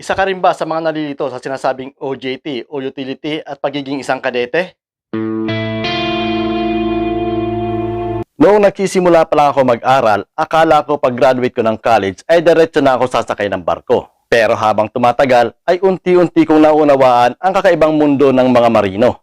Isa ka rin ba sa mga nalilito sa sinasabing OJT o utility at pagiging isang kadete? Noong nagsisimula pa lang ako mag-aral, akala ko pag-graduate ko ng college ay diretso na ako sasakay ng barko. Pero habang tumatagal ay unti-unti kong naunawaan ang kakaibang mundo ng mga marino.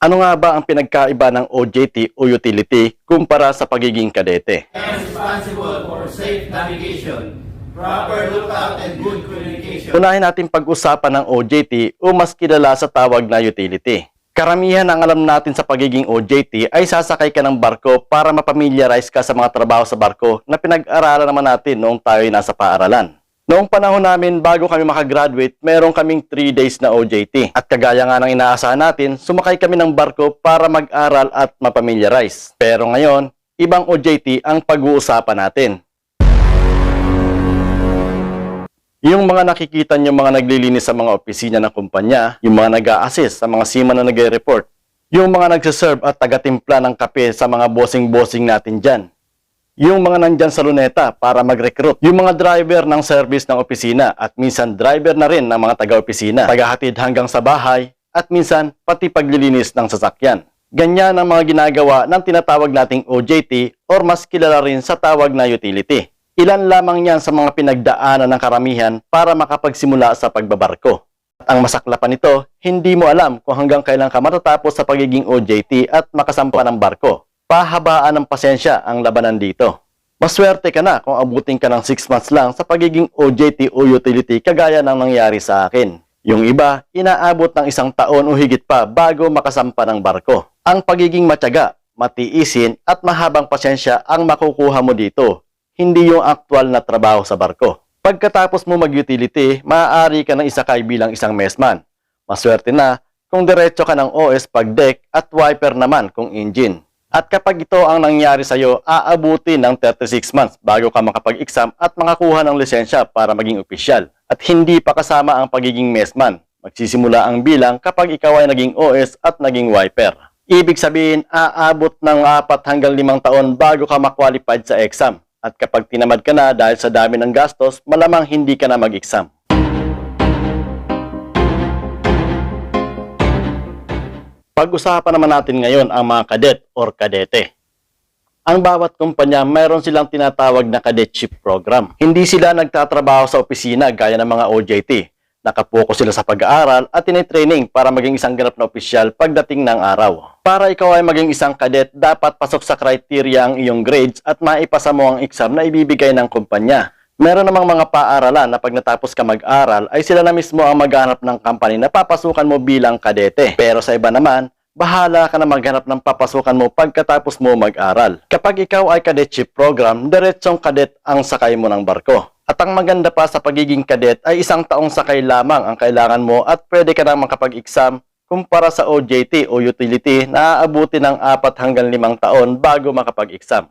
Ano nga ba ang pinagkaiba ng OJT o utility kumpara sa pagiging kadete? responsible for safe navigation, proper lookout, and good communication. Unahin natin pag-usapan ng OJT o mas kilala sa tawag na utility. Karamihan ang alam natin sa pagiging OJT ay sasakay ka ng barko para mapamiliarize ka sa mga trabaho sa barko na pinag-aralan naman natin noong tayo ay nasa paaralan. Noong panahon namin bago kami makagraduate, meron kaming 3 days na OJT. At kagaya nga ng inaasahan natin, sumakay kami ng barko para mag-aral at mapamiliarize. Pero ngayon, ibang OJT ang pag-uusapan natin. Yung mga nakikita nyo mga naglilinis sa mga opisina ng kumpanya, yung mga nag assist sa mga seaman na nagre-report, yung mga nagsiserve at tagatimpla ng kape sa mga bossing-bossing natin dyan, yung mga nandyan sa luneta para mag-recruit, yung mga driver ng service ng opisina at minsan driver na rin ng mga taga-opisina, tagahatid hanggang sa bahay at minsan pati paglilinis ng sasakyan. Ganyan ang mga ginagawa ng tinatawag nating OJT or mas kilala rin sa tawag na utility. Ilan lamang yan sa mga pinagdaanan ng karamihan para makapagsimula sa pagbabarko. At ang masaklapan nito, hindi mo alam kung hanggang kailan ka matatapos sa pagiging OJT at makasampa ng barko. Pahabaan ng pasensya ang labanan dito. Maswerte ka na kung abutin ka ng 6 months lang sa pagiging OJT o utility kagaya ng nangyari sa akin. Yung iba, inaabot ng isang taon o higit pa bago makasampa ng barko. Ang pagiging matyaga, matiisin at mahabang pasensya ang makukuha mo dito, hindi yung aktual na trabaho sa barko. Pagkatapos mo mag-utility, maaari ka ng isakay bilang isang messman. Maswerte na kung diretso ka ng OS pag deck at wiper naman kung engine. At kapag ito ang nangyari sa iyo, aabuti ng 36 months bago ka makapag-exam at makakuha ng lisensya para maging opisyal. At hindi pa kasama ang pagiging messman. Magsisimula ang bilang kapag ikaw ay naging OS at naging wiper. Ibig sabihin, aabot ng 4 hanggang 5 taon bago ka makwalified sa exam. At kapag tinamad ka na dahil sa dami ng gastos, malamang hindi ka na mag-exam. Pag-usapan naman natin ngayon ang mga kadet or kadete. Ang bawat kumpanya mayroon silang tinatawag na cadetship program. Hindi sila nagtatrabaho sa opisina gaya ng mga OJT. Nakapokus sila sa pag-aaral at tinitraining para maging isang ganap na opisyal pagdating ng araw. Para ikaw ay maging isang kadet, dapat pasok sa criteria ang iyong grades at maipasa mo ang exam na ibibigay ng kumpanya. Meron namang mga paaralan na pag natapos ka mag-aral ay sila na mismo ang maghanap ng company na papasukan mo bilang kadete. Pero sa iba naman, bahala ka na maghanap ng papasukan mo pagkatapos mo mag-aral. Kapag ikaw ay cadetship program, diretsong kadet ang sakay mo ng barko. At ang maganda pa sa pagiging kadet ay isang taong sakay lamang ang kailangan mo at pwede ka nang makapag-exam kumpara sa OJT o utility na aabuti ng 4 hanggang 5 taon bago makapag-exam.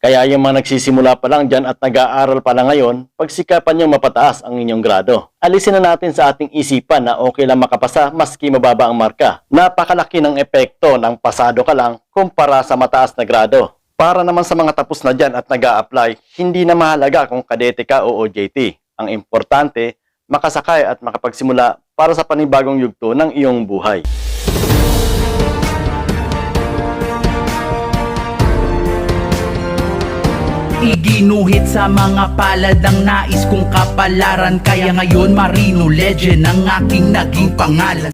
Kaya yung mga nagsisimula pa lang dyan at nag-aaral pa lang ngayon, pagsikapan nyo mapataas ang inyong grado. Alisin na natin sa ating isipan na okay lang makapasa maski mababa ang marka. Napakalaki ng epekto ng pasado ka lang kumpara sa mataas na grado. Para naman sa mga tapos na dyan at nag apply hindi na mahalaga kung kadete ka o OJT. Ang importante, makasakay at makapagsimula para sa panibagong yugto ng iyong buhay. Iginuhit sa mga palad ang nais kong kapalaran. Kaya ngayon Marino Legend ang aking naging pangalan